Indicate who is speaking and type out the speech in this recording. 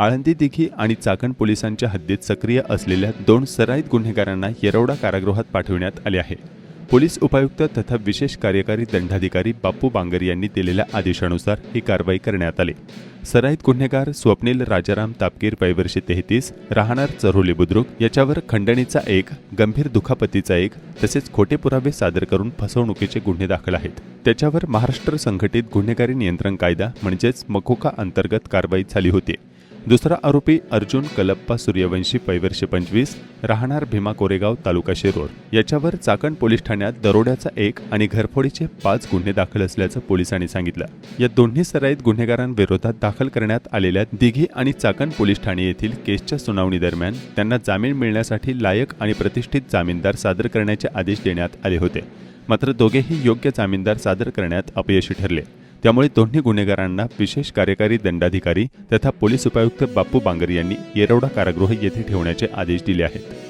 Speaker 1: आळंदी दिघी आणि चाकण पोलिसांच्या हद्दीत सक्रिय असलेल्या दोन सराईत गुन्हेगारांना येरवडा कारागृहात पाठविण्यात आले आहे. पोलीस उपायुक्त तथा विशेष कार्यकारी दंडाधिकारी बापू बांगर यांनी दिलेल्या आदेशानुसार ही कारवाई करण्यात आली. सराईत गुन्हेगार स्वप्नील राजाराम तापकीर वयवर्षी तेहतीस राहणार चरोली बुद्रुक याच्यावर खंडणीचा एक गंभीर दुखापतीचा एक तसेच खोटे पुरावे सादर करून फसवणुकीचे गुन्हे दाखल आहेत. त्याच्यावर महाराष्ट्र संघटित गुन्हेगारी नियंत्रण कायदा म्हणजेच मकोका अंतर्गत कारवाई झाली होती. दुसरा आरोपी अर्जुन कलप्पा सूर्यवंशी पैवर्षे पंचवीस राहणार भीमा कोरेगाव तालुका शिरोड याच्यावर चाकण पोलीस ठाण्यात दरोड्याचा एक आणि घरफोडीचे पाच गुन्हे दाखल असल्याचं पोलिसांनी सांगितलं. या दोन्ही सराईत गुन्हेगारांविरोधात दाखल करण्यात आलेल्या दिघी आणि चाकण पोलीस ठाणे येथील केसच्या सुनावणी दरम्यान त्यांना जामीन मिळण्यासाठी लायक आणि प्रतिष्ठित जामीनदार सादर करण्याचे आदेश देण्यात आले होते. मात्र दोघेही योग्य जामीनदार सादर करण्यात अपयशी ठरले. त्यामुळे दोन्ही गुन्हेगारांना विशेष कार्यकारी दंडाधिकारी तथा पोलीस उपायुक्त बापू बांगर यांनी येरवडा कारागृह येथे ठेवण्याचे आदेश दिले आहेत.